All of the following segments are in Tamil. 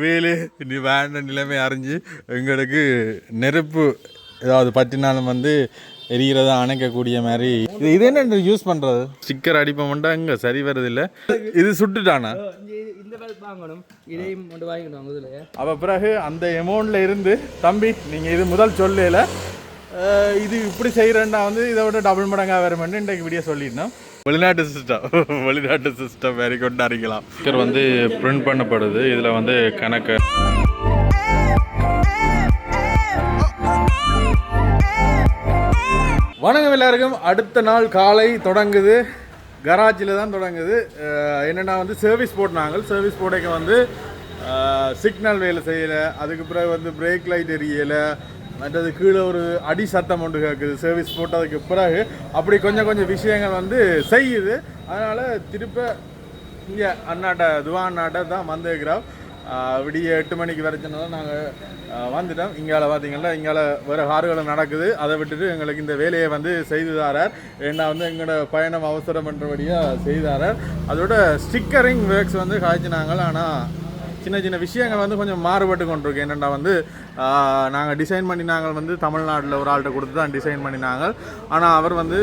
வேலு நீ வேண்ட நிலைமை அறிஞ்சு எங்களுக்கு நெருப்பு ஏதாவது பற்றினாலும் வந்து எரிகிறதா அணைக்கக்கூடிய மாதிரி. இது இது என்ன யூஸ் பண்ணுறது ஸ்டிக்கர் அடிப்போம்ட்டா இங்கே சரி வருதில்ல. இது சுட்டுட்டானா? அப்போ பிறகு அந்த எமௌண்ட்டில் இருந்து தம்பி நீங்கள் இது முதல் சொல்லல அஹ், இது இப்படி செய்கிறேன்னா வந்து இதை விட டபுள் மடங்காக வருமென்னு இன்றைக்கு வீடியோ சொல்லிடணும். வெளிநாட்டு சிஸ்டம் வெளிநாட்டு சிஸ்டம் வேறு கொண்டு அறிக்கலாம் ஸ்டிக்கர் வந்து பிரிண்ட் பண்ணப்படுது. இதில் வந்து கணக்கு வணக்கம் எல்லாருக்கும். அடுத்த நாள் காலை தொடங்குது. கராச்சியில் தான் தொடங்குது. என்னன்னா வந்து சர்வீஸ் போட்டாங்க சர்வீஸ் போடைக்க வந்து சிக்னல் வேலை செய்யலை. அதுக்கு பிறகு வந்து பிரேக் லைட் எரியலை. மற்றது கீழே ஒரு அடி சத்தம் ஒன்று கேட்குது சர்வீஸ் போட்டதுக்கு பிறகு அப்படி கொஞ்சம் கொஞ்சம் விஷயங்கள் வந்து செய்யுது. அதனால் திருப்ப இங்கே அண்ணாட்ட துவா அண்ணாட்ட தான் வந்துருக்கிறோம். விடிய எட்டு மணிக்கு வரைச்சனால நாங்கள் வந்துட்டோம். இங்கால பார்த்தீங்கன்னா இங்கால வேறு கார்களும் நடக்குது. அதை விட்டுட்டு எங்களுக்கு இந்த வேலையை வந்து செய்து தாரார் ஏன்னா வந்து எங்களோட பயணம் அவசரம் பண்ணுறபடியாக செய்தாரார். அதோட ஸ்டிக்கரிங் ஒர்க்ஸ் வந்து காய்ச்சினாங்க. ஆனால் சின்ன சின்ன விஷயங்கள் வந்து கொஞ்சம் மாறுபட்டு கொண்டிருக்கு. என்னென்னா வந்து நாங்கள் டிசைன் பண்ணி நாங்கள் வந்து தமிழ்நாட்டில் ஒரு ஆள்கிட்ட கொடுத்து தான் டிசைன் பண்ணினாங்க. ஆனால் அவர் வந்து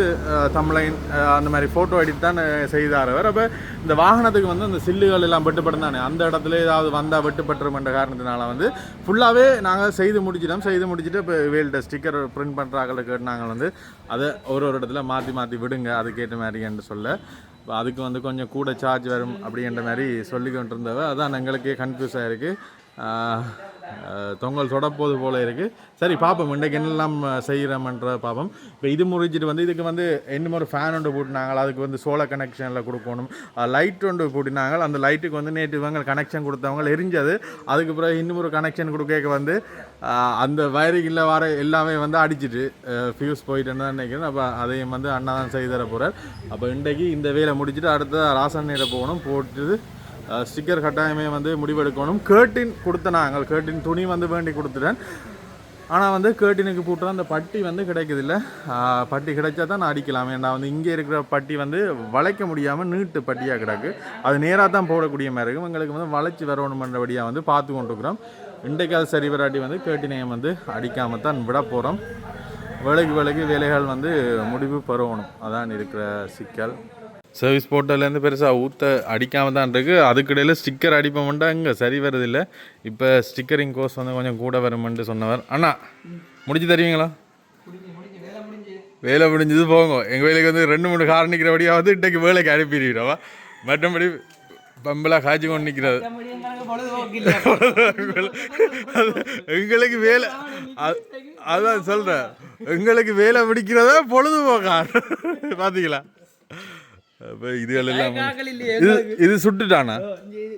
தமிழைன் அந்த மாதிரி ஃபோட்டோ எடிட் தான் செய்தார் அவர். அப்போ இந்த வாகனத்துக்கு வந்து அந்த சில்லுகள் எல்லாம் வெட்டுப்படும் தானே. அந்த இடத்துல ஏதாவது வந்தால் வெட்டுப்பட்டுருமென்ற காரணத்தினால வந்து ஃபுல்லாகவே நாங்கள் செய்து முடிச்சிட்டோம். செய்து முடிச்சுட்டு இப்போ வேல்ட ஸ்டிக்கர் பிரிண்ட் பண்ணுறாங்களுக்கு நாங்கள் வந்து அதை ஒரு ஒரு இடத்துல மாற்றி மாற்றி விடுங்க. அதுக்கேற்ற மாதிரி என்று சொல்ல அதுக்கு வந்து கொஞ்சம் கூட சார்ஜ் வரும் அப்படின்ற மாதிரி சொல்லி கொண்டு அதான் எங்களுக்கே கன்ஃபியூஸ் ஆகிருக்கு தொங்கல் சொடப்போது போல இருக்குது சரி பார்ப்போம் இன்றைக்கு என்னெல்லாம் செய்கிறோம்ன்ற பார்ப்போம் இப்போ இது முடிஞ்சிட்டு வந்து இதுக்கு வந்து இன்னும் ஒரு ஃபேன் ஒன்று போட்டுனாங்க அதுக்கு வந்து சோலார் கனெக்ஷனில் கொடுக்கணும். லைட் ஒன்று போட்டினாங்க. அந்த லைட்டுக்கு வந்து நேற்று இவங்க கனெக்ஷன் கொடுத்தவங்க எரிஞ்சது. அதுக்கு பிறகு இன்னும் ஒரு கனெக்ஷன் கொடுக்க வந்து அந்த வயரிங்கில் வர எல்லாமே வந்து அடிச்சிட்டு ஃபியூஸ் போயிட்டுன்னு தான் நினைக்கிறேன். அப்போ அதையும் வந்து அண்ணா தான் செய்து தர போகிறார் அப்போ இன்றைக்கு இந்த வேலை முடிச்சுட்டு அடுத்த ராசன் நீரை போகணும். போட்டு ஸ்டிக்கர் கட்டாயமே வந்து முடிவெடுக்கணும். கேர்டின் கொடுத்தேன் நாங்கள் கேர்டின் துணி வந்து வேண்டி கொடுத்துட்டேன். ஆனால் வந்து கேர்டினுக்கு போட்டு அந்த பட்டி வந்து கிடைக்குதில்ல. பட்டி கிடைச்சா தான் நான் அடிக்கலாம். ஏன்னா வந்து இங்கே இருக்கிற பட்டி வந்து வளைக்க முடியாமல் நீட்டு பட்டியாக கிடக்கு. அது நேராக தான் போடக்கூடிய மாதிரி இருக்கும். எங்களுக்கு வந்து வளைச்சி வரணுமன்றபடியாக வந்து பார்த்து கொண்டிருக்கிறோம். இன்றைக்கு அது சரி வராட்டி வந்து கேர்டினையும் வந்து அடிக்காமல் தான் விட போகிறோம் விலகு விலகு வேலைகள் வந்து முடிவு பெறணும். அதான் இருக்கிற சிக்கல். சர்வீஸ் போர்ட்டல்லேருந்து பெருசாக ஊற்ற அடிக்காமல் தான் இருக்கு. அதுக்கிடையில் ஸ்டிக்கர் அடிப்போம்ட்டா இங்கே சரி வரதில்லை. இப்போ ஸ்டிக்கரிங் கோர்ஸ் வந்து கொஞ்சம் கூட வருமென்ட்டு சொன்னவர். அண்ணா முடிச்சு தருவீங்களா? வேலை முடிஞ்சது போங்க. எங்கள் வேலைக்கு வந்து ரெண்டு மூணு கார் நிற்கிறபடியாவது இன்றைக்கு வேலைக்கு அனுப்பிடுவா மற்றபடி பம்பலாக காய்ச்சி கொண்டு நிற்கிறது எங்களுக்கு வேலை அதான் சொல்கிறேன் எங்களுக்கு வேலை பிடிக்கிறதா பொழுதுபோக்கா? பார்த்தீங்களா அப்போ இதுகள் எல்லாம் இது இது சுட்டுட்டானா?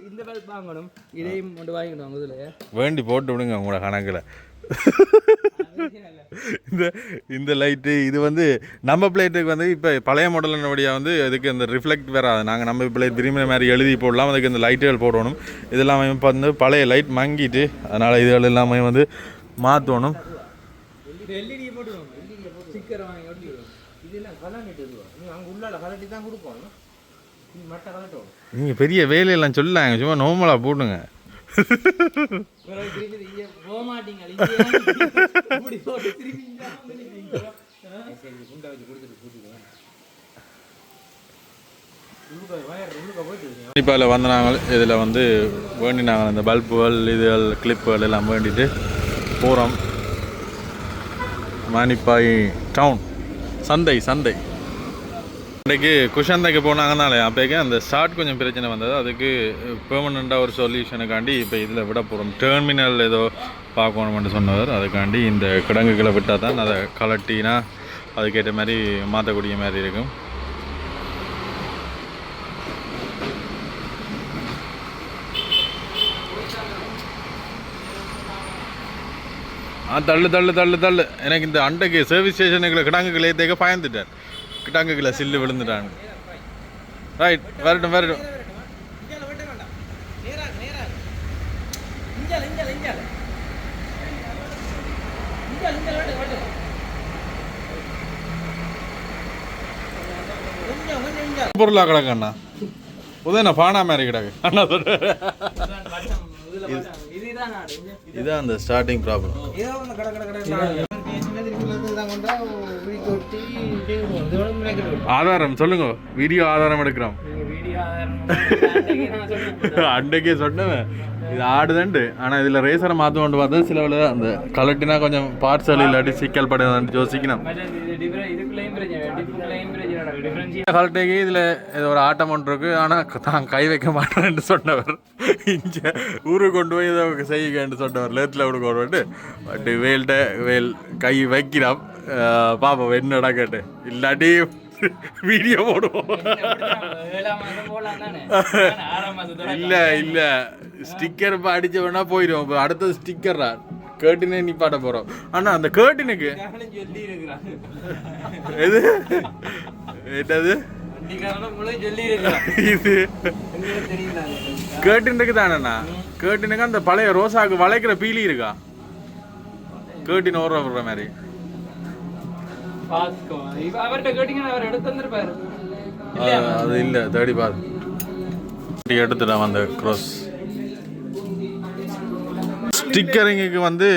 இந்த பல்ப் வாங்கணும். இதையும் கொண்டு வாங்கிக்கணும் அவங்க இதில் வேண்டி போட்டு விடுங்க உங்களோட கணக்கில். இந்த இந்த லைட்டு இது வந்து நம்ம பிளேட்டுக்கு வந்து இப்போ பழைய மாடலின் வழியாக வந்து இதுக்கு இந்த ரிஃப்ளெக்ட் வராது. நாங்கள் நம்ம பிளேட் விரும்பின மாதிரி எழுதி போடலாம். அதுக்கு இந்த லைட்டுகள் போடணும். இதெல்லாமே இப்போ வந்து பழைய லைட் மங்கிட்டு அதனால் இதுகள் எல்லாமே வந்து மாற்றணும் எல்இடி போட்டுருவோம் எல்இடி போட்டு ஸ்டிக்கர் வாங்கி ஒட்டிடுவோம் இதெல்லாம் கலண்டிட்டு வருவோம் நீ அங்கே உள்ளால கலட்டி தான் நீ மட்டை கலட்டும் நீங்கள் பெரிய வேலையெல்லாம் சொல்லலாங்க சும்மா நார்மலாக போடுங்க. இப்போ வந்து நாங்கள் இதில் வந்து வேண்டினாங்க. இந்த பல்புகள் இதுகள் கிளிப்புகள் எல்லாம் வேண்டிட்டு போகிறோம் மானிப்பாய் டவுன் சந்தை சந்தை. இன்றைக்கு குஷாந்தைக்கு போனாங்கனாலே அப்போக்கே அந்த ஷார்ட் கொஞ்சம் பிரச்சனை வந்தது. அதுக்கு பெர்மனண்ட்டாக ஒரு சொல்யூஷனுக்காண்டி இப்போ இதில் விட போகிறோம் டெர்மினல் ஏதோ பார்க்கணும்னு சொன்னவர் அதுக்காண்டி இந்த கிடங்குகளை விட்டால் தான் அதை கலட்டினா அதுக்கேற்ற மாதிரி மாற்றக்கூடிய மாதிரி இருக்கும். ஆ தள்ளு தள்ளு தள்ளு தள்ளு. எனக்கு இந்த அண்டைக்கு சர்வீஸ் ஸ்டேஷனுக்குள்ள கிடங்குகளை தேக்க பயந்துட்டேன். கிடாங்குகளை சில்லு விழுந்துட்டான் ரைட் வரட்டும் வரட்டும். பொருளாக கிடக்கு அண்ணா உதயண்ணா பானா மாதிரி கிடக்கு. அண்ணா சொல்ற இதுதான் அந்த ஸ்டார்டிங் ப்ராப்ளம் ஆதாரம் சொல்லுங்க. வீடியோ ஆதாரம் எடுக்கிறோம். அன்றைக்கே சொன்னவன். இது ஆடுதுண்டு. ஆனால் இதில் ரேசரை மாற்ற கொண்டு பார்த்தா சில வேலை அந்த கலட்டினா கொஞ்சம் பார்சல் இல்லாட்டி சிக்கல் படுதான்னு யோசிக்கணும். கலட்டைக்கு இதில் இது ஒரு ஆட்டம் ஒன்று இருக்குது ஆனால் தான் கை வைக்க மாட்டேன்னு சொன்னவர். இங்கே ஊருக்கு கொண்டு போய் இதை செய்யுங்கன்னு சொன்னவர். லேத்தில் விட கொண்டு பட் வேல்கிட்ட வேல் கை வைக்கிறான். பாப்பா என்ன கேட்டு. இல்லாட்டி வீடியோ போடுவோம். இல்ல இல்ல. ஸ்டிக்கர் இப்போ அடிச்ச வேணா போயிடும் இப்போ அடுத்தது ஸ்டிக்கர்ரா கேர்டினே நிப்பாட்ட போறோம். ஆனா அந்த இருக்கிறான் எது? என்னது? இது. கேர்டினுக்கு தானேண்ணா கேர்டினுக்கு அந்த பழைய ரோசாக்கு வளைக்கிற பீலி இருக்கா? கேர்டின் ஓடுற மாதிரி. பாத்துக்கோ. அவர்கிட்ட கேட்டீங்கன்னா அவர் எடுத்து வந்திருப்பாரு அது- இல்ல தேடி பாரு. எடுத்துட்டான் அந்த க்ரோஸ் ஸ்டிக்கரிங்குக்கு வந்து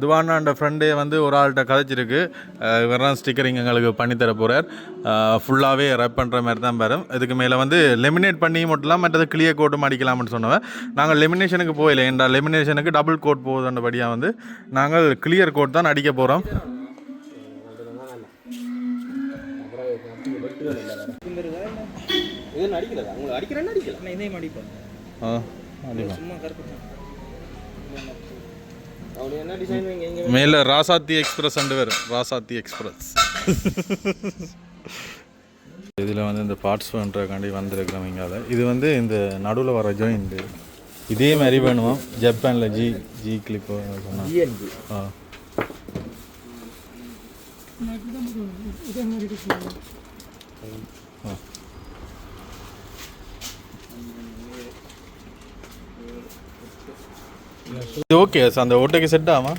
துவானாண்ட ஃப்ரெண்டே வந்து ஒரு ஆள்கிட்ட கதைச்சிருக்கு. இவர் தான் ஸ்டிக்கரிங் எங்களுக்கு பண்ணி போகிறார் ஃபுல்லாகவே ரப் பண்ணுற மாதிரி தான் வரும் இதுக்கு மேலே வந்து லெமினேட் பண்ணி மட்டும் மற்றது கிளியர் கோட்டும் அடிக்கலாம்னு சொன்னவன். நாங்கள் லெமினேஷனுக்கு போயில ஏன்டா லெமினேஷனுக்கு டபுள் கோட் போகுதுன்றபடியாக வந்து நாங்கள் கிளியர் கோட் தான் அடிக்க போகிறோம் அடிக்கிறேன்னு அடிக்கல? இதையும் அடிப்பேன் ஆ சும்மா கருப்பு அப்படி என்ன டிசைன் வைங்க? இங்க மேலே ராசாத்தி எக்ஸ்பிரஸ் அண்டு வரும் ராசாத்தி எக்ஸ்பிரஸ். இதில் வந்து இந்த பார்ட்ஸ் பண்ணுறக்காண்டி வந்திருக்கிறோம் இங்கால. இது வந்து இந்த நடுவில் வர ஜாயிண்ட் இதே மாதிரி வேணுமா? ஜப்பானில் ஜி ஜி சொன்னாங்க ஆ. ஆ. இது ஓகே சார் அந்த ஓட்டைக்கு செட் ஆமா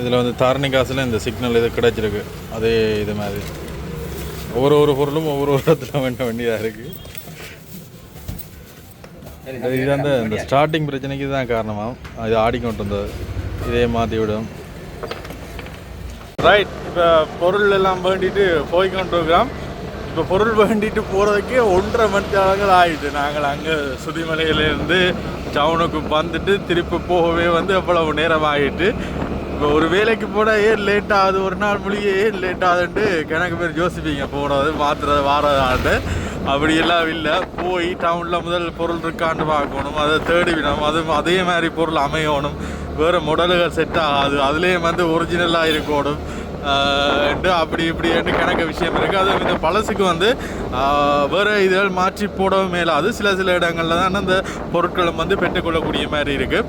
இதில் வந்து தாரணி காசில் இந்த சிக்னல் இது கிடச்சிருக்கு. அதே இது மாதிரி. ஒவ்வொரு ஒரு பொருளும் ஒவ்வொரு ஒரு இடத்துல வேண்ட வேண்டியதாக இருக்குது இது அந்த இந்த ஸ்டார்டிங் பிரச்சனைக்கு தான் காரணமாக இது ஆடிக்கொண்டு இருந்தது இதே மாற்றி விடும். ரைட் இப்போ பொருள் எல்லாம் வேண்டிட்டு போய்கொண்டிருக்கிறோம் இப்போ பொருள் வேண்டிட்டு போகிறதுக்கே ஒன்றரை மணி நேரங்கள் ஆயிடுது நாங்கள் அங்கே சுதிமலையிலேருந்து டவுனுக்கு வந்துட்டு திருப்பி போகவே வந்து அவ்வளவு நேரம் ஆகிட்டு இப்போ ஒரு வேலைக்கு போனால் ஏன் லேட் ஆகுது? ஒரு நாள் மொழியே ஏன் லேட் ஆகுதுன்ட்டு கணக்கு பேர் யோசிப்பீங்க. போனது மாத்துறது வாரதாண்டு. அப்படியெல்லாம் இல்லை. போய் டவுனில் முதல் பொருள் இருக்கான்னு பார்க்கணும். அதை தேடி விடணும் அது அதே மாதிரி பொருள் அமையணும். வேறு மாடலுகள் செட் ஆகாது. அதுலேயும் வந்து ஒரிஜினலாக இருக்கணும். அப்படி இப்படின்னு கிடக்க விஷயம் இருக்குது அது இந்த பழசுக்கு வந்து வேறு இதுகள் மாற்றி போடவும் மேலாது. சில சில இடங்களில் தான் அந்த பொருட்களும் வந்து பெற்றுக்கொள்ளக்கூடிய மாதிரி இருக்குது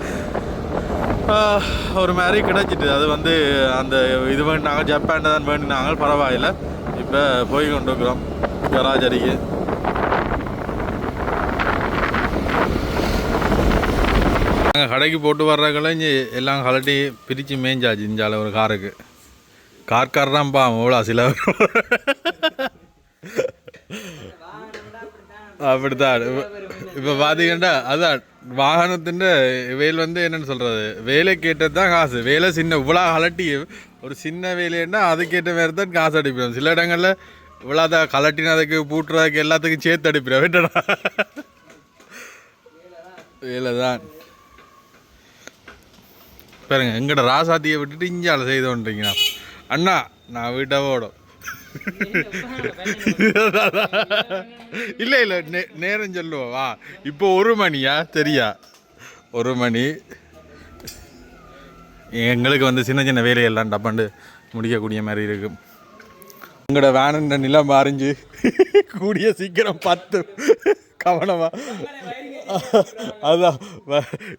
ஒரு மாதிரி கிடைச்சிட்டு. அது வந்து அந்த இது வேண்டினாங்க ஜப்பான் தான் வேண்டினாங்க. பரவாயில்ல. இப்போ போய் கொண்டு இருக்கிறோம் கராஜ் அருகே நாங்கள் கடைக்கு போட்டு வர்றதுக்குள்ள இங்கே எல்லாம் கலட்டி பிரித்து மேய்ஞ்சாச்சு. இஞ்சால ஒரு காருக்கு. கார்கார் அவ்வளோ சில அப்படித்தான். இப்போ பார்த்தீங்கன்னா அதான் வாகனத்தின் வேல் வந்து என்னன்னு சொல்கிறது வேலை கேட்டது தான் காசு. வேலை சின்ன இவ்வளோ கலட்டி ஒரு சின்ன வேலைன்னா அதுக்கேற்ற மாதிரி தான் காசு அடிப்போம் சில இடங்களில் இவ்வளோ தான் கலட்டினதுக்கு பூட்டுறதுக்கு எல்லாத்துக்கும் சேர்த்து அடிப்பிடும் வேண்டடா வேலை தான். பாருங்க எங்கட ராசாத்தியை விட்டுட்டு இஞ்சால செய்தோன்றீங்க அண்ணா நான் வீட்டை ஓடும். இல்லை இல்லை நே நேரம் சொல்லுவோம். வா. இப்போ ஒரு மணியா? தெரியா? ஒரு மணி. எங்களுக்கு வந்து சின்ன சின்ன வேலையெல்லாம் டப்பாண்டு முடிக்கக்கூடிய மாதிரி இருக்கும். உங்களோட வேனுன்ற நிலம் அறிஞ்சு கூடிய சீக்கிரம் பத்து. கவனமா. அதான்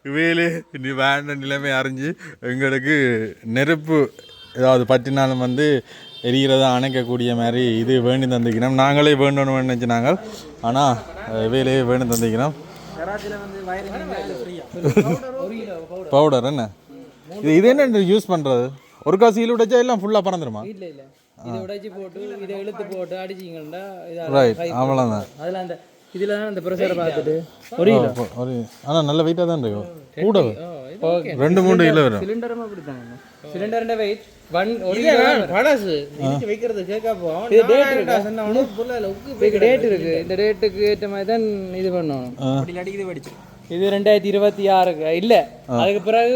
வேலு நீ வேண்ட நிலைமை அறிஞ்சு எங்களுக்கு நெருப்பு ஏதாவது பற்றினாலும் வந்து எரிகிறதா அணைக்கக்கூடிய மாதிரி இது வேண்டி தந்திக்கணும் நாங்களே வேண்டணும் நினச்சி நாங்கள் ஆனால் வேலையே வேண்டி கிலோ பவுடர் என்ன? இது இது என்ன யூஸ் பண்ணுறது ஒரு காசு சீல் உடைச்சா எல்லாம் ஃபுல்லாக பறந்துருமா? இல்ல இல்ல. இதை உடைச்சு போட்டு இதை இழுத்து போட்டு அடிச்சிங்கன்னா ரைட் அவ்வளோதான் அதுல அந்த இதில் தான் இந்த ப்ரெஷரை பார்த்துட்டு. ஒரு கிலோ ஒரு ஆனால் நல்ல வெயிட்டாக தான் இருக்கும் கூட ரெண்டு மூணு கிலோ வரும். சிலிண்டரும் அப்படி தாங்க சிலிண்டரோட வெயிட் இது டேட் இருக்கு? டேட் இருக்கு. இந்த டேட்டுக்கு ஏற்ற மாதிரி தான் இது பண்ணணும். அப்படி அடிக்குது படிச்சு இது ரெண்டாயிரத்தி இருபத்தி ஆறுக்கு. இல்ல அதுக்கு பிறகு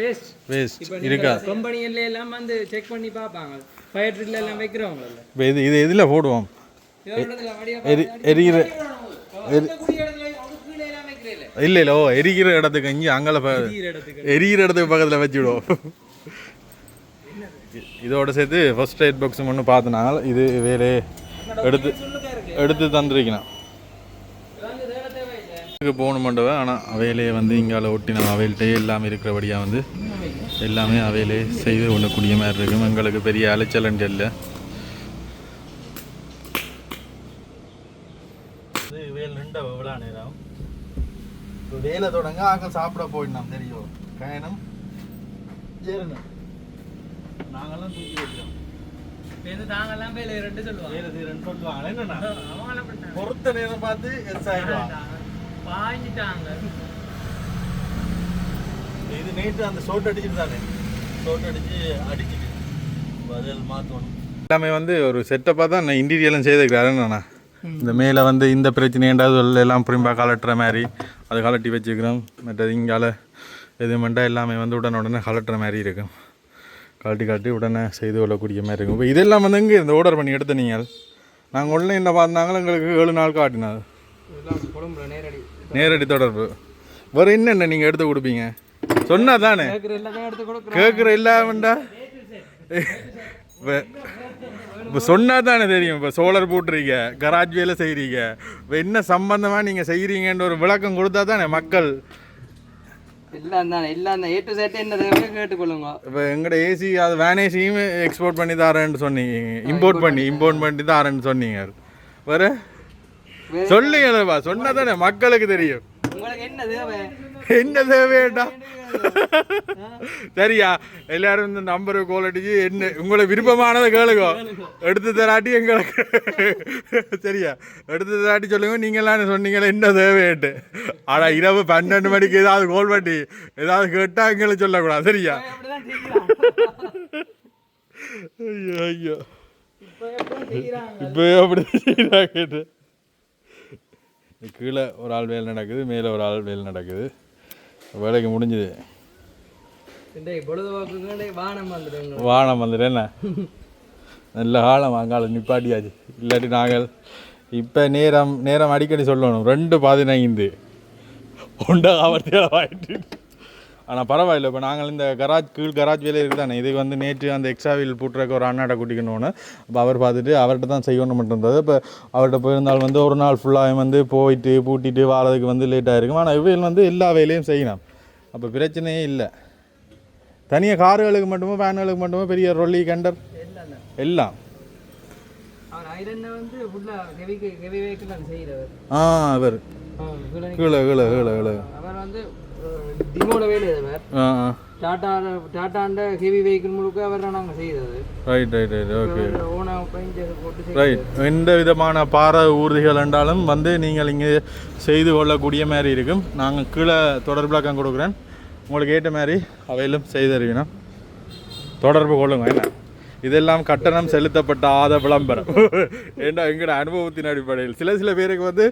வேஸ்ட் வேஸ்ட் இருக்கா? கம்பெனில எல்லாம் வந்து செக் பண்ணி பார்ப்பாங்க. ஃபயர் ட்ரில் எல்லாம் வைக்கிறவங்க இது இது எதில் போடுவோம்? எரி எரிகிற எரி இல்லை இல்லை ஓ எரிகிற இடத்துக்கு இங்கே அங்கே எரிகிற இடத்துக்கு. பக்கத்தில் வச்சுவிடுவோம் இதோட சேர்த்து ஃபர்ஸ்ட் எய்ட் பாக்ஸ் ஒன்று பார்த்தனால இது வேறு எடுத்து எடுத்து தந்துருக்கணும். இதுக்கு போகணுமெண்டவன் ஆனால் அவையிலே வந்து இங்கால ஒட்டின அவையில்ட்டே எல்லாமே இருக்கிறபடியாக வந்து எல்லாமே அவையிலே செய்து கொள்ளக்கூடிய மாதிரி இருக்கும். எங்களுக்கு பெரிய அலைச்சலன் இல்லை. வேல் நின்ற எவ்வளோ நேரம். இப்போ வேலை தொடங்க ஆக்கள் சாப்பிட போயிடணும். தெரியும். கயணம் ஜேரணும். நாங்கெல்லாம் தூக்கி வைக்கிறோம். இது நாங்கெல்லாம் வேலை ரெண்டு சொல்லுவாங்க. வேலை செய்யறேன்னு சொல்லுவாங்க என்னண்ணா? அவங்களாம் அப்படித்தான். பொறுத்த நேரம் பார்த்து எஸ் ஆயிடுவாங்க பாய்ஞ்சிட்டாங்க. இது நேற்று அந்த ஷோட் அடிச்சுட்டு தானே? ஷோட் அடிச்சு அடிச்சுட்டு பதில் மாற்றணும் எல்லாமே வந்து ஒரு செட்டப்பாக தான் நான் இன்டீரியலும் செய்திருக்கிறாருண்ணா இந்த மேலே வந்து இந்த பிரச்சனைன்றது எல்லாம் புரிம்பா கலட்டுற மாதிரி. அது கலட்டி வச்சுக்கிறோம். மற்றது இங்கால எது மண்டா எல்லாமே வந்து உடனே உடனே கலட்டுற மாதிரி இருக்கும். காட்டி காட்டி உடனே செய்து கொள்ளக்கூடிய மாதிரி இருக்கும். இப்போ இதெல்லாம் வந்து இங்கே இந்த ஆர்டர் பண்ணி எடுத்த நீங்கள் நாங்கள் உடனே என்ன பார்த்தாங்களும் எங்களுக்கு ஏழு நாள் காட்டினாது. நேரடி தொடர்பு. வேறு என்னென்ன நீங்கள் எடுத்து கொடுப்பீங்க? சொன்னா தானே கேட்குற கேட்குற இல்லாமண்டா? இப்போ சொன்னா தானே தெரியும். இப்போ சோலார் போட்டுறீங்க கராஜ் வேலை செய்கிறீங்க இப்போ என்ன சம்பந்தமாக நீங்கள் செய்கிறீங்கன்ற ஒரு விளக்கம் கொடுத்தா தானே மக்கள்? இப்போ எங்கட ஏசி அது வேன் ஏசியும் எக்ஸ்போர்ட் பண்ணி தரேன்னு சொன்னீங்க. இம்போர்ட் பண்ணி இம்போர்ட் பண்ணி தரேன்னு சொன்னீங்க வேறு? சொல்லுங்கப்பா சொன்னா தானே மக்களுக்கு தெரியும். உங்களுக்கு என்ன தேவை என்ன தேவையேண்டா சரியா? எல்லாரும் இந்த நம்பரை கோல் அடிச்சு என்ன உங்களை விருப்பமானதை கேளுங்க. எடுத்து தராட்டி எங்களுக்கு. சரியா? எடுத்து தராட்டி சொல்லுங்க நீங்களாம் சொன்னீங்களே என்ன தேவையேட்டு ஆனா இரவு பன்னெண்டு மணிக்கு ஏதாவது கோல் பண்ணி ஏதாவது கேட்டா எங்களுக்கு சொல்லக்கூடாது. சரியா? ஐயோ ஐயோ. இப்போ அப்படி செய்யறாங்க கீழே ஒரு ஆள் வேலை நடக்குது மேலே ஒரு ஆள் வேலை நடக்குது. வேலைக்கு முடிஞ்சுது. வானம் வந்துட்டு என்ன? நல்ல காலம் அங்கால நிப்பாட்டியாச்சு. இல்லாட்டி நாங்கள் இப்போ நேரம் நேரம் அடிக்கடி சொல்லணும். ரெண்டு பதினைந்து. ஒன்றா ஆவர்த்தியாக ஆயிட்டு ஆனால் பரவாயில்ல. இப்போ நாங்கள் இந்த கராஜ் கீழ் கராஜ் வேலை இருக்குது தானே இதுக்கு வந்து நேற்று அந்த எக்ஸ்ட்ரா வீல் போட்டுறக்க ஒரு அண்ணாட்ட கூட்டிக்கணும்னு. அப்போ அவர் பார்த்துட்டு அவர்கிட்ட தான் செய்யணும் மட்டும் இருந்தது. இப்போ அவர்கிட்ட போயிருந்தால் வந்து ஒரு நாள் ஃபுல்லாக வந்து போயிட்டு பூட்டிட்டு வாரதுக்கு வந்து லேட்டாக இருக்கும். ஆனால் இவையில் வந்து எல்லா வேலையும் செய்யணும் அப்போ பிரச்சனையே இல்லை. தனியாக கார்களுக்கு மட்டுமே வேனுகளுக்கு மட்டுமே பெரிய ரொல்லி கண்டர்? எல்லாம். ஆ அவர். கீழே கீழே கீழே கீழே. அவர் வந்து டிமோட வேலை அவர் ஆ ஹெவி வெஹிக்கிள் முழுக்க தான் நாங்கள் right right right okay. Right எந்த விதமான பாறை ஊர்திகள் என்றாலும் வந்து நீங்கள் இங்கே செய்து கொள்ளக்கூடிய மாதிரி இருக்கும். நாங்கள் கீழே தொடர்பு விளக்கம் கொடுக்குறேன். உங்களுக்கு ஏற்ற மாதிரி அவையிலும் செய்து தருவினோம். தொடர்பு கொள்ளுங்க என்ன? இதெல்லாம் கட்டணம் செலுத்தப்பட்ட ஆத விளம்பரம். ஏண்டா எங்களோட அனுபவத்தின் அடிப்படையில்? சில சில பேருக்கு வந்து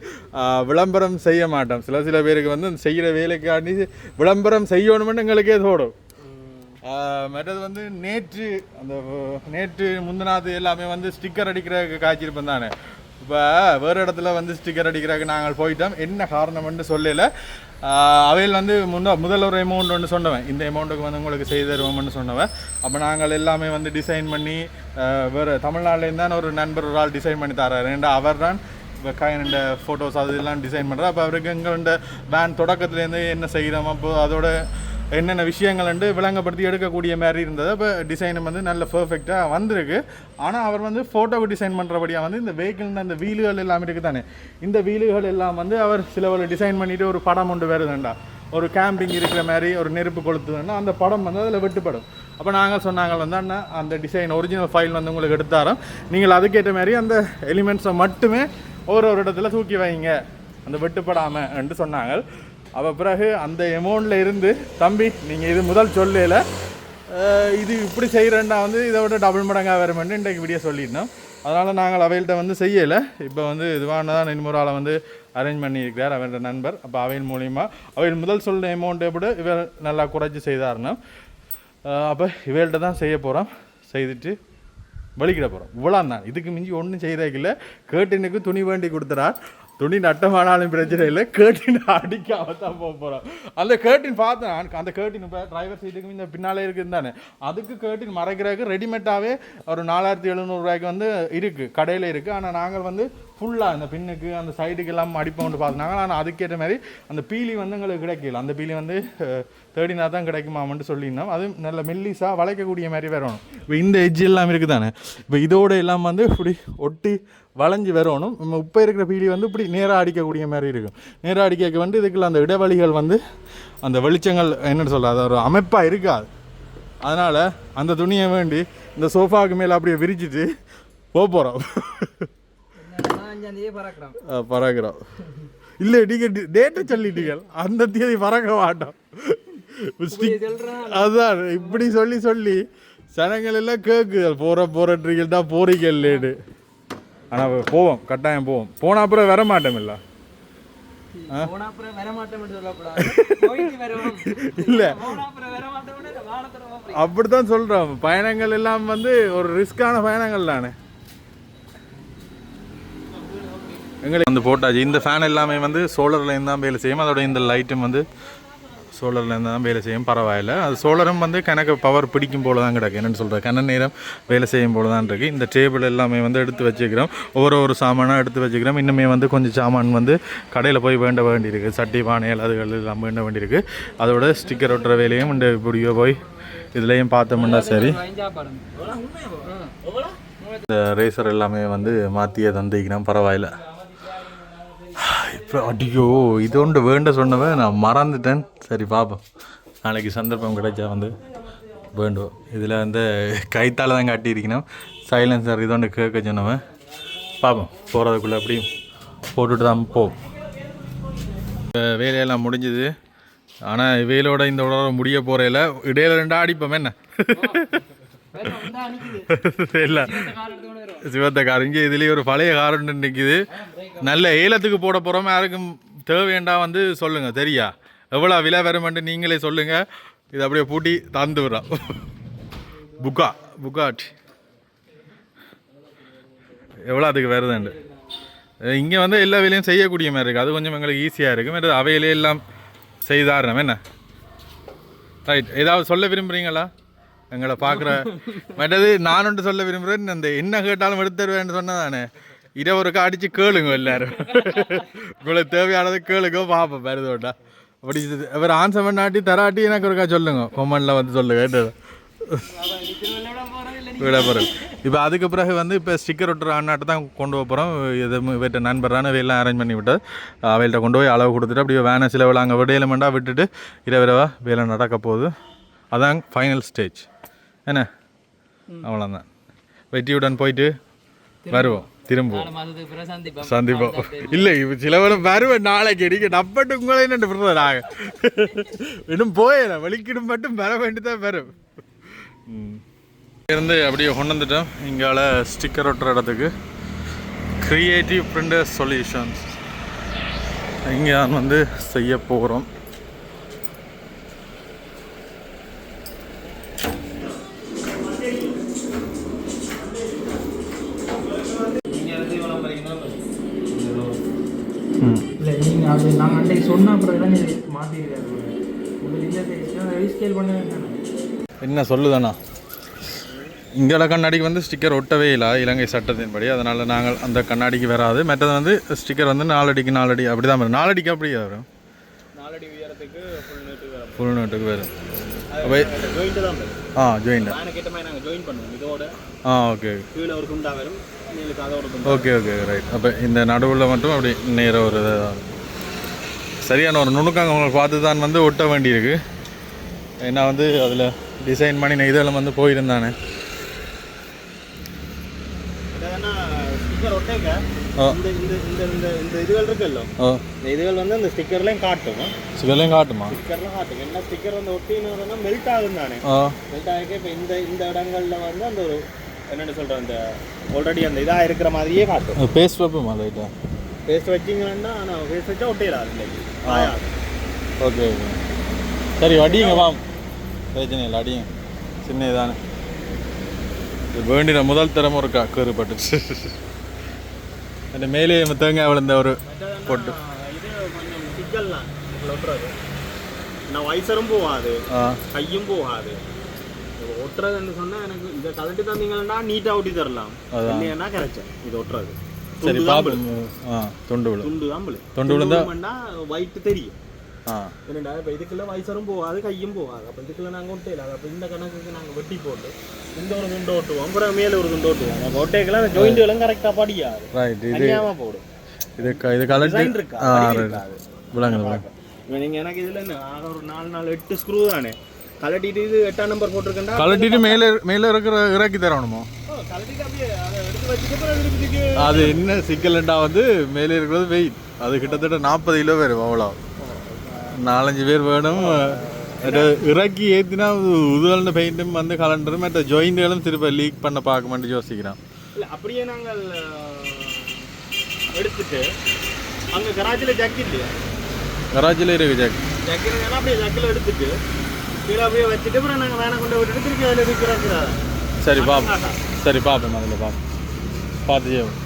விளம்பரம் செய்ய மாட்டோம். சில சில பேருக்கு வந்து அந்த செய்கிற வேலைக்காண்டி விளம்பரம் செய்யணும்னு எங்களுக்கே தோடும். மற்றது வந்து நேற்று அந்த நேற்று முந்தினாது எல்லாமே வந்து ஸ்டிக்கர் அடிக்கிற காய்ச்சிருப்பேன் தானே? இப்போ வேறு இடத்துல வந்து ஸ்டிக்கர் அடிக்கிறதுக்கு நாங்கள் போயிட்டோம். என்ன காரணம்னு சொல்லலை. அவையில் வந்து முன்ன முதல் ஒரு அமௌண்ட் ஒன்று சொன்னவன். இந்த அமௌண்ட்டுக்கு வந்து உங்களுக்கு செய்து தருவோம்னு சொன்னவன். அப்போ நாங்கள் எல்லாமே வந்து டிசைன் பண்ணி வேறு தமிழ்நாட்டிலேருந்து தான் ஒரு நண்பர் ஒரு ஆள் டிசைன் பண்ணி தராரு. ஏன்டா அவர் தான் கையனண்ட ஃபோட்டோஸ் அது எல்லாம் டிசைன் பண்ணுறாரு அப்போ அவருக்கு எங்களோட வேன் தொடக்கத்துலேருந்து என்ன செய்கிறோம் அப்போ அதோட என்னென்ன விஷயங்கள் வந்து விளங்கப்படுத்தி எடுக்கக்கூடிய மாதிரி இருந்தது. இப்போ டிசைனும் வந்து நல்ல பர்ஃபெக்டாக வந்திருக்கு. ஆனால் அவர் வந்து ஃபோட்டோவுக்கு டிசைன் பண்ணுறபடியாக வந்து இந்த வெஹிக்கிள் அந்த வீலுகள் எல்லாம் இருக்குது தானே? இந்த வீலுகள் எல்லாம் வந்து அவர் சில டிசைன் பண்ணிவிட்டு ஒரு படம் ஒன்று வருதுண்டா. ஒரு கேம்பிங் இருக்கிற மாதிரி ஒரு நெருப்பு கொளுத்துதுன்னா அந்த படம் வந்து அதில் வெட்டுப்படும். அப்போ நாங்கள் சொன்னாங்க வந்து அண்ணா அந்த டிசைன் ஒரிஜினல் ஃபைல் வந்து உங்களுக்கு எடுத்தாரோம் நீங்கள் அதுக்கேற்ற மாதிரி அந்த எலிமெண்ட்ஸை மட்டுமே ஒரு ஒரு இடத்துல தூக்கி வைங்க. அந்த வெட்டுப்படாமல் என்று சொன்னாங்க அப்போ பிறகு அந்த எமௌண்ட்டில் இருந்து தம்பி நீங்கள் இது முதல் சொல்லல இது இப்படி செய்கிறேன்னா வந்து இதை விட டபுள் மடங்காக வருமென்று இன்றைக்கு வீடியோ சொல்லியிருந்தோம் அதனால் நாங்கள் அவைகள்கிட்ட வந்து செய்யலை. இப்போ வந்து இதுவான தான் இன்னொரு ஆளை வந்து அரேஞ்ச் பண்ணியிருக்கிறார் அவரோட நண்பர். அப்போ அவையின் மூலிமா அவையில் முதல் சொல்ல எமௌண்ட்டை விட இவர் நல்லா குறைச்சி செய்தாருன்னா அப்போ இவைகள்கிட்ட தான் செய்ய போகிறோம் செய்துட்டு வலிக்கிட போகிறோம் இவ்வளோ தான். இதுக்கு மிஞ்சி ஒன்றும் செய்கிறதுக்கு கேட்டினுக்கு துணி வேண்டி கொடுத்துறார். துணி நட்டமானாலும் பிரச்சனை இல்லை. கேட்டின் அடிக்காம தான் போக போகிறோம் அந்த கேட்டின் பார்த்தேன் அந்த கேட்டின் இப்போ டிரைவர் சீட்டுக்கும் இந்த பின்னாலே இருக்குது தானே. அதுக்கு கேட்டின் மறைக்கிறதுக்கு ரெடிமேட்டாகவே ஒரு நாலாயிரத்தி எழுநூறுரூவாய்க்கு வந்து இருக்குது கடையில் இருக்குது ஆனால் நாங்கள் வந்து ஃபுல்லாக அந்த பின்னுக்கு அந்த சைடுக்கு எல்லாம் அடிப்போம்னு பார்த்தாங்க ஆனால் அதுக்கேற்ற மாதிரி அந்த பீலி வந்து எங்களுக்கு கிடைக்கல. அந்த பீலி வந்து அஹ், தேடினா தான் கிடைக்குமாமன்ட்டு சொல்லியிருந்தோம். அது நல்ல மெல்லிஸாக வளைக்கக்கூடிய மாதிரி வரணும். இப்போ இந்த எஜ்ஜு எல்லாம் இருக்குது தானே இப்போ இதோடு எல்லாம் வந்து இப்படி ஒட்டி வளைஞ்சு வரணும். நம்ம இப்போ இருக்கிற பீலி வந்து இப்படி நேராக அடிக்கக்கூடிய மாதிரி இருக்கும். நேராக அடிக்க வந்து இதுக்குள்ள அந்த இடைவெளிகள் வந்து அந்த வெளிச்சங்கள் என்னென்னு சொல்ல அது ஒரு அமைப்பாக இருக்காது. அதனால் அந்த துணியை வேண்டி இந்த சோஃபாவுக்கு மேலே அப்படியே விரிச்சிட்டு போக போகிறோம் பறக்கிறோம். இல்லை நீங்கள் டேட்டை சொல்லிட்டீங்க அந்த தேதி பறக்க மாட்டோம். அதான் இப்படி சொல்லி சொல்லி சனங்கள் எல்லாம் கேட்குது போகிற போகிறீங்கள்டா போறீங்கல்லேடு ஆனால் போவோம் கட்டாயம் போவோம். போன அப்புறம் வர வருவோம். இல்லை. போனா அப்புறம் வர மாட்டோம்னு வானத்துல போறோம். அப்படி தான் சொல்கிறோம் பயணங்கள் எல்லாம் வந்து ஒரு ரிஸ்க்கான பயணங்கள் தானே. எங்களுக்கு வந்து போட்டாச்சு. இந்த ஃபேன் எல்லாமே வந்து சோலர்லேருந்து தான் வேலை செய்யும். அதோட இந்த லைட்டும் வந்து சோலர்லேருந்து தான் வேலை செய்யும். பரவாயில்ல. அது சோலரும் வந்து கணக்கு பவர் பிடிக்கும் போல தான் கிடக்கு. என்னென்னு சொல்கிறேன் கண்ண நேரம் வேலை செய்யும் போல தான் இருக்குது இந்த டேபிள் எல்லாமே வந்து எடுத்து வச்சுக்கிறோம். ஒவ்வொரு ஒரு சாமானாக எடுத்து வச்சுக்கிறோம். இன்னுமே வந்து கொஞ்சம் சாமான் வந்து கடையில் போய் வேண்ட வேண்டியிருக்கு. சட்டி பானையல் அதுகள் எல்லாம் வேண்ட வேண்டியிருக்கு. அதோட ஸ்டிக்கர் ஒட்டுற வேலையும் இந்த இப்படியோ போய் இதுலேயும் பார்த்தோம்னா சரி. இந்த ரேசர் எல்லாமே வந்து மாற்றியே தந்திக்கிறோம் பரவாயில்ல. அடியோ இது ஒன்று வேண்ட சொன்னவன் நான் மறந்துட்டேன். சரி பார்ப்போம் நாளைக்கு சந்தர்ப்பம் கிடைச்சா வந்து வேண்டுவோம் இதில் வந்து கைத்தால் தான் காட்டியிருக்கணும். சைலன்சர் இது ஒன்று கேட்க சொன்னவன் பார்ப்போம் போகிறதுக்குள்ளே அப்படியும் போட்டுட்டு தான் போவோம். இப்போ வேலையெல்லாம் முடிஞ்சுது. ஆனால் வேலையோட இந்த உடம்பு முடிய போகிறதில்ல இடையில ரெண்டாக அடிப்போம் என்ன? இல்லை. சிவத்த கார் இங்கே இதுலேயே ஒரு பழைய கார் ஒன்று நிற்கிது நல்ல ஏலத்துக்கு போட போகிறோம் யாருக்கும் தேவையண்டா வந்து சொல்லுங்கள் சரியா எவ்வளோ விலை வருமென்று நீங்களே சொல்லுங்கள் இது அப்படியே பூட்டி தந்து விடுறோம். புக்கா? புக்காட் எவ்வளோ அதுக்கு வருதுண்டு? இங்கே வந்து எல்லா வேலையும் செய்யக்கூடிய மாதிரி இருக்குது அது கொஞ்சம் எங்களுக்கு ஈஸியாக இருக்குது மற்ற அவையிலே எல்லாம் செய்தாரணம். என்ன? ரைட் ஏதாவது சொல்ல விரும்புகிறீங்களா எங்களை பார்க்குற மற்றது நான் ஒன்று சொல்ல விரும்புகிறேன் அந்த என்ன கேட்டாலும் எடுத்து தருவேன்னு சொன்னதானே? இரவருக்கா அடித்து கேளுங்க எல்லாரும். உங்களுக்கு தேவையானது கேளுங்க பார்ப்போம் வருதோட்டா அப்படி அவர் ஆன்சர் பண்ணாட்டி தராட்டி எனக்கு ஒருக்கா சொல்லுங்க. கொமெண்டில் வந்து சொல்லுங்க கேட்டது. விடப்பொருள் இப்போ அதுக்கு பிறகு வந்து இப்போ ஸ்டிக்கர் ஒட்டுற அண்ணாட்ட தான் கொண்டு போகிறோம் இது இவர்கிட்ட நண்பரான எல்லாம் அரேஞ்ச் பண்ணி விட்டு அவையில்ட்ட கொண்டு போய் அளவு கொடுத்துட்டு அப்படியே வேனை சில அங்கே விடையிலமெண்டாக விட்டுட்டு இரவிரவா வேலை நடக்க போகுது. அதான் ஃபைனல் ஸ்டேஜ் என்ன? அவ்வளோதான் வெற்றியுடன் போயிட்டு வருவோம். திரும்புவோம். சந்திப்போம். இல்லை இப்போ சிலவரை வருவேன் நாளைக்கு. அடிக்க நப்பட்டு உங்களே என்ன நாங்கள் இன்னும் போயிடல வலிக்கிடும் மட்டும் வர வேண்டியதான் வரும். இருந்து அப்படியே கொண்டு வந்துட்டோம். இங்கால ஸ்டிக்கர் ஒட்டுற இடத்துக்கு. க்ரியேட்டிவ் பிரிண்டர் சொல்யூஷன்ஸ் இங்கே வந்து செய்ய போகிறோம் என்ன சொல்லுதாண்ணா இங்கே கண்ணாடிக்கு வந்து ஸ்டிக்கர் ஒட்டவே இல்லை இலங்கை சட்டத்தின்படி. அதனால் நாங்கள் அந்த கண்ணாடிக்கு வராது. மற்றது வந்து ஸ்டிக்கர் வந்து நாலடிக்கு நாலடி அப்படி தான் வரும். நாலடிக்கு அப்படியே வரும்? நாலடி உயரத்துக்கு ஃபுல் நெட்டுக்கு வரும். அப்போ ஆ ஜாயின் ஆ ஓகே துண்டா ஓகே ஓகே ரைட் அப்போ இந்த நடுவில் மட்டும் அப்படி நேராக ஒரு இதா வரும். சரியான ஒரு நுணுக்கங்க உங்களுக்கு பார்த்து தான் வந்து ஒட்ட வேண்டியிருக்கு. ஏன்னா வந்து அதில் டிசைன் பண்ணி நான் இதெல்லாம் வந்து போயிருந்தானே. ஸ்டிக்கர்லையும் காட்டும். சிகலையும் காட்டுமா? ஸ்டிக்கர்லாம் காட்டும். என்ன ஸ்டிக்கர் வந்து ஒட்டினு மெல்ட் ஆகும் தானே. மெல்ட் ஆகிக்க இப்போ இந்த இந்த இடங்கள்ல வந்து அந்த ஒரு என்னென்னு சொல்கிறேன் அந்த ஆல்ரெடி அந்த இதாக இருக்கிற மாதிரியே காட்டும். பேஸ்ட் வைப்போமா லைட்டா பேஸ்ட் வச்சிங்கன்னா ஆனால் பேஸ்ட் வச்சா ஆயாது ஓகே ஓகே சரி அடியுங்க வா பிரச்சனை இல்லை அடியுங்க சின்ன இதானே இது வேண்டின முதல் திறமை இருக்கா கேறுபட்டுச்சு அந்த மேலே தேங்காய் விழுந்த ஒரு பொட்டு இது கொஞ்சம் ஒட்டுறது நான் வயசரும் போகாது கையும் போகாது ஒட்டுறதுன்னு சொன்னால் எனக்கு இதை கலட்டி தந்தீங்கன்னா நீட்டாக ஒட்டி தரலாம். இல்லைன்னா கரைச்சேன் இது ஒட்டுறது சரி ஆ தொண்டு விழும். துண்டு விழு. தொண்டு விழுந்தா விழுந்தா ஒயிட் தெரியும். என்னடா இப்போ இதுக்குள்ள வயசரும் போகாது கையும் போகாது அப்போ இதுக்குள்ள நாங்கள் ஒட்டையில அப்போ இந்த கணக்குக்கு நாங்கள் வெட்டி போட்டு இந்த ஒரு துண்டு ஓட்டுவோம் அப்புறம் மேலே ஒரு துண்டு ஓட்டுவோம் அப்போ ஒட்டைக்கெல்லாம் அந்த ஜாயிண்ட்டுகளும் கரெக்டாக படியாது. ரைட் இது போடும். இது இது டிசைன் இருக்கா? விளங்குது இப்போ நீங்கள் எனக்கு இதில் என்ன? ஒரு நாலு நாலு எட்டு ஸ்க்ரூ தானே? கலட்டிட்டு இது எட்டாம் நம்பர் போட்டிருக்கேன்டா கலட்டிட்டு மேலே மேலே இருக்கிற இறக்கி தரணுமோ? கலட்டிட்டு அப்படியே அதை திருப்பி என்ன சிக்கல்ண்டா வந்து மேலே இருக்கிறது வெயிட் அது கிட்டத்தட்ட நாற்பது கிலோ வரும் அவ்வளோ. நாலஞ்சு பேர் வேணும். இறக்கி ஏற்றினா உதுவல்ன பெயிண்ட்டும் வந்து கலண்டரும் மற்ற ஜாயிண்ட்களும் திரும்ப லீக் பண்ண பார்க்க மாட்டேன் யோசிக்கிறான். இல்லை அப்படியே நாங்கள் எடுத்துட்டு அங்கே கராச்சியில் ஜக் இல்லையா? கராச்சியில் இருக்கு ஜாக் ஜக்கில் அப்படியே ஜக்கில் எடுத்துட்டு கீழே அப்படியே வச்சுட்டு அப்புறம் நாங்கள் வேணை கொண்டு விட்டுட்டு திருப்பி அதில் இருக்கிறோம் சரி. பாப்போம் சரி பார்ப்போம் அதில் பார்ப்போம் பார்த்து செய்வோம்.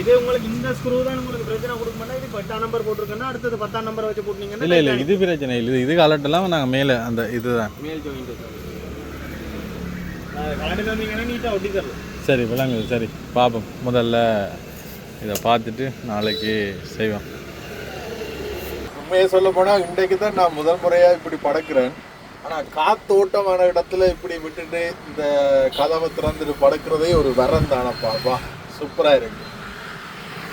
இது உங்களுக்கு இந்த ஸ்க்ரூ தான் உங்களுக்கு பிரச்சனை கொடுக்க இது எட்டாம் நம்பர் போட்டிருக்கேன்னா அடுத்தது பத்தாம் நம்பர் வச்சு போட்டீங்கன்னா இல்லை இல்லை இது பிரச்சனை இல்லை. இது கலட்டெல்லாம் நாங்கள் மேலே அந்த இதுதான். மேல் ஜாயிண்ட் கலந்து வந்தீங்கன்னா நீட்டாக ஒட்டி தரலாம் சரி விளங்குது சரி. பார்ப்போம் முதல்ல இதை பார்த்துட்டு நாளைக்கு செய்வோம். உண்மையை சொல்ல போனால் இன்றைக்கு தான் நான் முதல் முறையாக இப்படி படக்கிறேன். ஆனால் காத்தோட்டமான இடத்துல இப்படி விட்டுட்டு இந்த கதவை திறந்துட்டு படுக்கிறதே ஒரு வரம் தானப்பா வா. சூப்பராக இருக்கு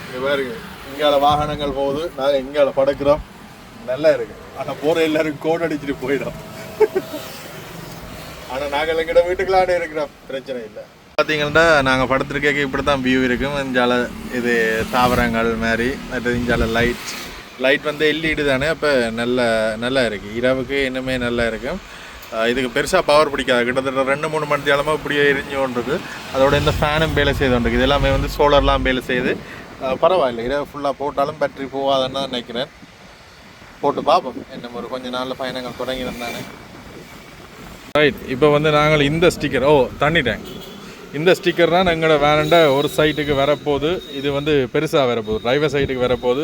இங்கே பாருங்க இங்கால வாகனங்கள் போகுது நாங்கள் இங்கால படுக்கிறோம். நல்லா இருக்கு ஆனால் போகிற எல்லாரும் கோட் அடிச்சுட்டு போயிடும். ஆனால் நாங்கள் எங்கிட்ட வீட்டுக்குள்ளாட இருக்கிறோம். பிரச்சனை இல்லை. பார்த்தீங்கன்னா நாங்கள் படுத்துருக்க இப்படி தான் வியூ இருக்கும். இஞ்சால இது தாவரங்கள் மாதிரி மற்ற இஞ்சால லைட் லைட் வந்து எல்இடி தானே அப்போ நல்ல நல்லா இருக்குது இரவுக்கு இன்னுமே நல்லா இருக்கும். இதுக்கு பெருசாக பவர் பிடிக்காது. கிட்டத்தட்ட ரெண்டு மூணு மணி நேரமாக இப்படியே எரிஞ்சு கொண்டிருக்கு அதோட இந்த ஃபேனும் வேலை செய்து கொண்டிருக்கு. இது எல்லாமே வந்து சோலர்லாம் வேலை செய்யுது பரவாயில்ல. இரவு ஃபுல்லாக போட்டாலும் பேட்டரி போகாதுன்னு தான் நினைக்கிறேன். போட்டு பார்ப்போம். என்ன ஒரு கொஞ்ச நாளில் பயணங்கள் தொடங்கி தானே ரைட் இப்போ வந்து நாங்கள் இந்த ஸ்டிக்கர் ஓ தண்ணி டேங்க் இந்த ஸ்டிக்கர் தான் எங்களோட வேனண்ட ஒரு சைட்டுக்கு வரப்போகுது. இது வந்து பெருசாக வரப்போகுது டிரைவர் சைட்டுக்கு வரப்போகுது.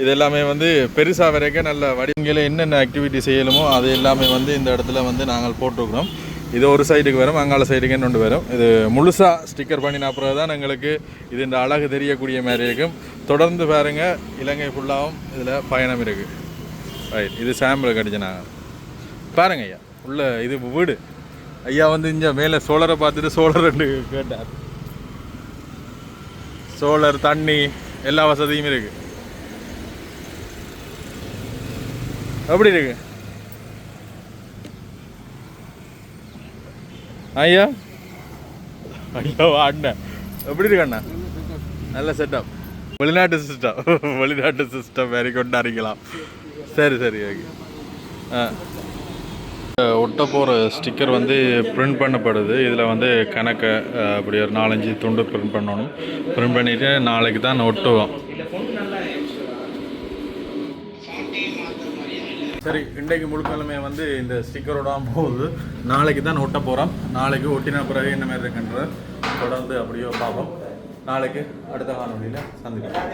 இது எல்லாமே வந்து பெருசாக வரைக்கும் நல்ல வடிவங்களை என்னென்ன ஆக்டிவிட்டி செய்யணுமோ அது எல்லாமே வந்து இந்த இடத்துல வந்து நாங்கள் போட்டிருக்கிறோம். இது ஒரு சைடுக்கு வரும் அங்கால சைடுக்கு இன்னொன்று வரும். இது முழுசாக ஸ்டிக்கர் பண்ணின அப்புறம் தான் எங்களுக்கு இது இந்த அழகு தெரியக்கூடிய மாதிரி இருக்கும். தொடர்ந்து பாருங்க இலங்கை ஃபுல்லாகவும் இதில் பயணம் இருக்குது ரைட் இது சாம்பிள் கிடச்சி நாங்கள் பாருங்க ஐயா உள்ள இது வீடு. ஐயா வந்து இங்க மேலே சோலரை பார்த்துட்டு சோலர் ரெண்டு கேட்டார். சோலர் தண்ணி எல்லா வசதியும் இருக்கு. எப்படி இருக்கு? ஐயா? ஐயா அண்ணா. எப்படி இருக்கு அண்ணா? நல்ல செட்டப் வெளிநாட்டு சிஸ்டம் வெளிநாட்டு சிஸ்டம் வேற கொண்டாடிக்கலாம் சரி சரி ஓகே ஆ. ஒட்ட போகிற ஸ்டிக்கர் வந்து பிரிண்ட் பண்ணப்படுது. இதில் வந்து கணக்கை அப்படி ஒரு நாலஞ்சு துண்டு பிரிண்ட் பண்ணணும். பிரிண்ட் பண்ணிவிட்டு நாளைக்கு தான் ஒட்டுவோம். சரி இன்றைக்கு முழுக்கலுமே வந்து இந்த ஸ்டிக்கரோட போகுது. நாளைக்கு தான் ஒட்ட போகிறோம் நாளைக்கு ஒட்டின பிறகு என்ன மாதிரி இருக்குன்ற தொடர்ந்து அப்படியோ பார்ப்போம். நாளைக்கு அடுத்த காணொலியில் சந்திக்கலாம்.